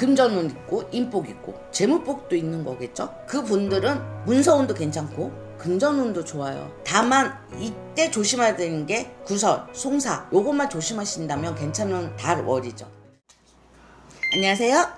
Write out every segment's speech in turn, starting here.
금전운 있고 인복 있고 재무복도 있는 거겠죠. 그 분들은 문서운도 괜찮고 금전운도 좋아요. 다만 이때 조심해야 되는 게 구설, 송사 요것만 조심하신다면 괜찮은 달월이죠. 안녕하세요.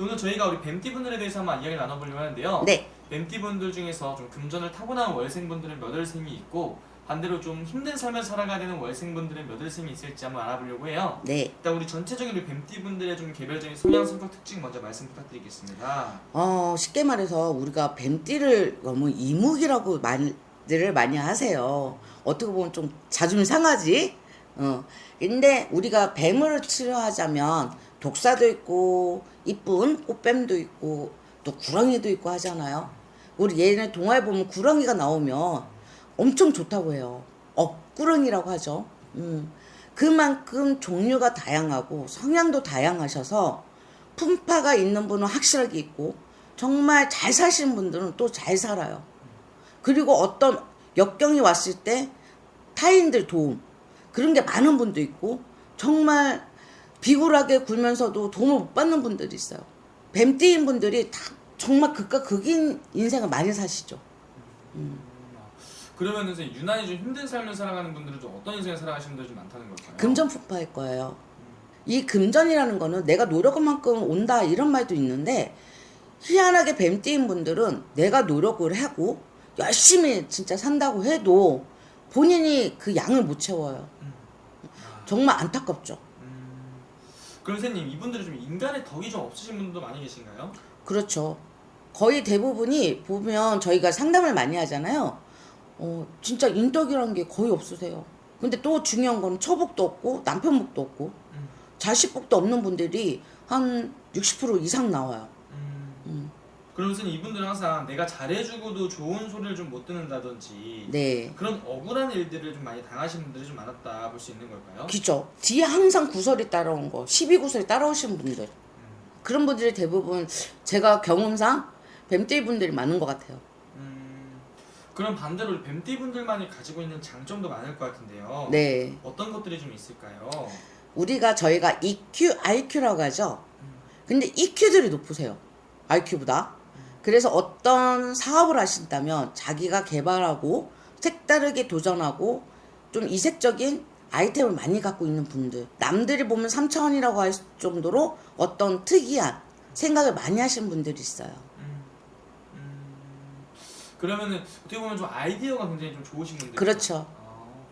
오늘 저희가 우리 뱀띠 분들에 대해서 한번 이야기를 나눠보려고 하는데요. 네. 뱀띠 분들 중에서 좀 금전을 타고난 월생 분들은 몇 월생이 있고 반대로 좀 힘든 삶을 살아가야 되는 월생분들은 몇 월생이 있을지 한번 알아보려고 해요. 네. 일단 우리 전체적인 우리 뱀띠분들의 좀 개별적인 성향 성격 특징 먼저 말씀 부탁드리겠습니다. 어, 쉽게 말해서 우리가 뱀띠를 너무 이묵이라고 말들을 많이 하세요. 어떻게 보면 좀 자존심 상하지? 어. 근데 우리가 뱀을 치료하자면 독사도 있고 이쁜 꽃뱀도 있고 또 구렁이도 있고 하잖아요. 우리 얘네 동화에 보면 구렁이가 나오면 엄청 좋다고 해요. 억구렁이라고 하죠. 음. 그만큼 종류가 다양하고 성향도 다양하셔서 품파가 있는 분은 확실하게 있고 정말 잘 사시는 분들은 또 잘 살아요. 그리고 어떤 역경이 왔을 때 타인들 도움 그런 게 많은 분도 있고 정말 비굴하게 굴면서도 도움을 못 받는 분들이 있어요. 뱀띠인 분들이 다 정말 극과 극인 인생을 많이 사시죠. 그러면 선생님 유난히 좀 힘든 삶을 살아가는 분들은 좀 어떤 인생을 살아가시는 분들이 좀 많다는 걸까요? 금전 품파일 거예요. 이 금전이라는 거는 내가 노력한 만큼 온다 이런 말도 있는데 희한하게 뱀띠인 분들은 내가 노력을 하고 열심히 진짜 산다고 해도 본인이 그 양을 못 채워요. 정말 안타깝죠. 음, 그럼 선생님 이분들은 좀 인간의 덕이 좀 없으신 분들도 많이 계신가요? 그렇죠. 거의 대부분이 보면 저희가 상담을 많이 하잖아요. 어, 진짜 인덕이라는 게 거의 없으세요. 근데 또 중요한 건 처복도 없고 남편복도 없고 음. 자식복도 없는 분들이 한 60% 이상 나와요. 음. 음. 선생님 이분들은 항상 내가 잘해주고도 좋은 소리를 좀 못 듣는다든지 네. 그런 억울한 일들을 좀 많이 당하신 분들이 좀 많았다 볼 수 있는 걸까요? 그죠. 뒤에 항상 구설이 따라온 거, 12구설이 따라오신 분들. 음. 그런 분들이 대부분 제가 경험상 뱀띠 분들이 많은 것 같아요. 음, 그럼 반대로 뱀띠 분들만이 가지고 있는 장점도 많을 것 같은데요. 네. 어떤 것들이 좀 있을까요? 우리가 저희가 EQ, IQ라고 하죠. 근데 EQ들이 높으세요. IQ보다. 그래서 어떤 사업을 하신다면 자기가 개발하고 색다르게 도전하고 좀 이색적인 아이템을 많이 갖고 있는 분들. 남들이 보면 3차원이라고 할 정도로 어떤 특이한 생각을 많이 하시는 분들이 있어요. 음, 음, 그러면은 어떻게 보면 좀 아이디어가 굉장히 좀 좋으신 분들. 그렇죠.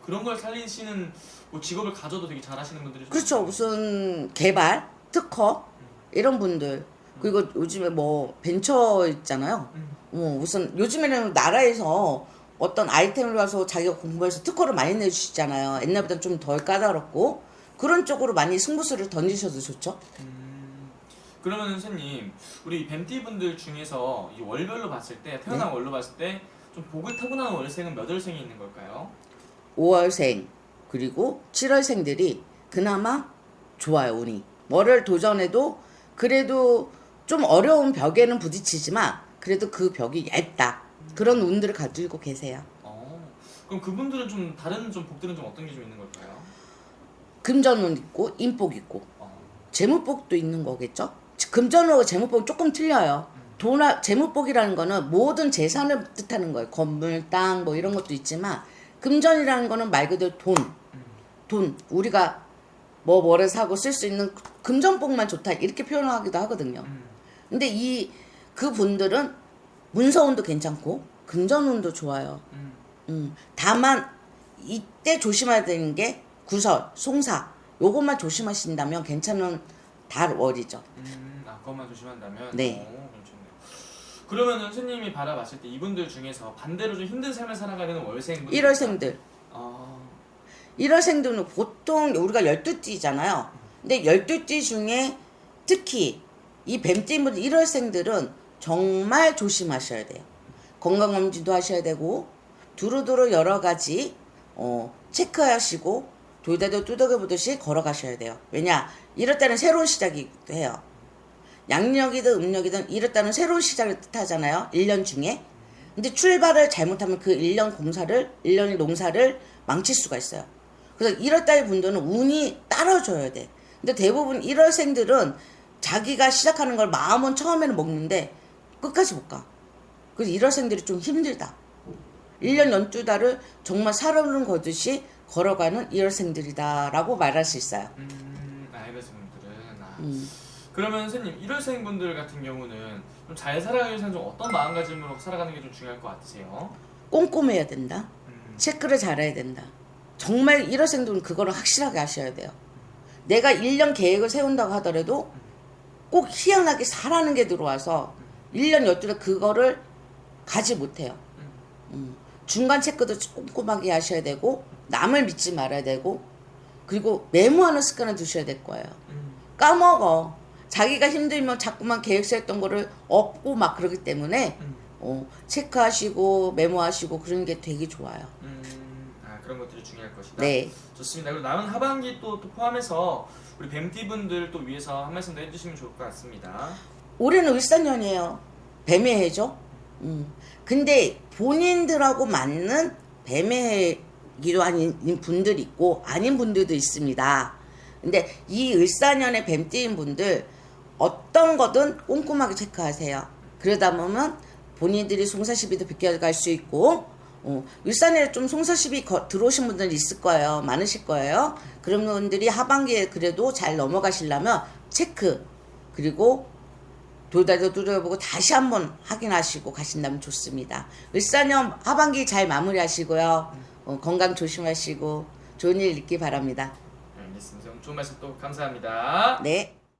그런 걸 살리시는 뭐 직업을 가져도 되게 잘하시는 분들이 좀 그렇죠. 많아요. 무슨 개발, 특허 이런 분들 그리고 요즘에 뭐 벤처 있잖아요. 음, 어, 우선 요즘에는 나라에서 어떤 아이템을 가서 자기가 공부해서 특허를 많이 내주시잖아요. 옛날보다 좀 덜 까다롭고 그런 쪽으로 많이 승부수를 던지셔도 좋죠. 음, 그러면 선생님 우리 뱀띠 분들 중에서 이 월별로 봤을 때 태어난 네. 월로 봤을 때 좀 복을 타고난 월생은 몇 월생이 있는 걸까요? 5월생 그리고 7월생들이 그나마 좋아요 운이. 뭐를 도전해도 그래도 좀 어려운 벽에는 부딪히지만 그래도 그 벽이 얇다. 그런 운들을 가지고 계세요. 어, 그럼 그분들은 좀 다른 좀 복들은 좀 어떤 게 좀 있는 걸까요? 금전운 있고 인복 있고 어, 재무복도 있는 거겠죠? 금전하고 재무복은 조금 틀려요. 돈, 재무복이라는 거는 모든 재산을 뜻하는 거예요. 건물, 땅, 뭐 이런 것도 있지만, 금전이라는 거는 말 그대로 돈, 돈, 우리가 뭐 뭐를 사고 쓸 수 있는 금전복만 좋다. 이렇게 표현하기도 하거든요. 음, 근데 이, 그 분들은 문서운도 괜찮고, 금전운도 좋아요. 음, 음, 다만, 이때 조심해야 되는 게 구설, 송사, 요것만 조심하신다면 괜찮은 달월이죠. 음, 아, 그것만 조심한다면. 네. 오, 괜찮네요. 그러면 선생님이 바라봤을 때 이분들 중에서 반대로 좀 힘든 삶을 살아가야 되는 월생분. 1월생들. 아, 1월생들은 보통 우리가 12띠잖아요. 근데 12띠 중에 특히 이 뱀띠분 1월생들은 정말 조심하셔야 돼요. 건강검진도 하셔야 되고 두루두루 여러 가지 어, 체크하시고 돌다도 두들겨보듯이 걸어가셔야 돼요. 왜냐? 이럴 때는 새로운 시작이기도 해요. 양력이든 음력이든 이럴 때는 새로운 시작을 뜻하잖아요. 1년 중에. 근데 출발을 잘못하면 그 1년 공사를, 1년의 농사를 망칠 수가 있어요. 그래서 1월 달 분들은 운이 따라줘야 돼. 근데 대부분 1월생들은 자기가 시작하는 걸 마음은 처음에는 먹는데 끝까지 못 가. 그래서 일월생들이 좀 힘들다. 1년 연두 달을 정말 살아오는 거듯이 걸어가는 일월생들이다라고 말할 수 있어요. 음, 아, 일월생분들은 아. 음. 그러면 선생님 일월생 분들 같은 경우는 좀 잘 살아가기 위해서는 좀 어떤 마음가짐으로 살아가는 게 좀 중요할 것 같으세요? 꼼꼼해야 된다. 음, 체크를 잘해야 된다. 정말 일월생들은 그거를 확실하게 하셔야 돼요. 내가 1년 계획을 세운다고 하더라도 꼭 희한하게 사라는 게 들어와서 1년 열두에 그거를 가지 못해요. 음. 중간 체크도 꼼꼼하게 하셔야 되고 남을 믿지 말아야 되고 그리고 메모하는 습관을 두셔야 될 거예요. 음, 까먹어. 자기가 힘들면 자꾸만 계획 세웠던 거를 없고 막 그러기 때문에 음, 어, 체크하시고 메모하시고 그런 게 되게 좋아요. 음, 아 그런 것들이 중요할 것이다. 네. 좋습니다. 그리고 남은 하반기 또, 또 포함해서 우리 뱀띠 분들 또 위해서 한 말씀 더 해주시면 좋을 것 같습니다. 올해는 을사년이에요. 뱀의 해죠. 음. 근데 본인들하고 맞는 뱀의 해기도 아닌 분들이 있고 아닌 분들도 있습니다. 근데 이 을사년의 뱀띠인 분들 어떤 거든 꼼꼼하게 체크하세요. 그러다 보면 본인들이 송사시비도 비껴갈 수 있고 어, 일산에 좀 거- 들어오신 분들 있을 거예요. 많으실 거예요. 그런 분들이 하반기에 그래도 잘 넘어가시려면 체크 그리고 돌다도 뚜려보고 다시 한번 확인하시고 가신다면 좋습니다. 을사년 하반기 잘 마무리하시고요. 어, 건강 조심하시고 좋은 일 있기 바랍니다. 네, 알겠습니다. 좋은 말씀 또 감사합니다. 네.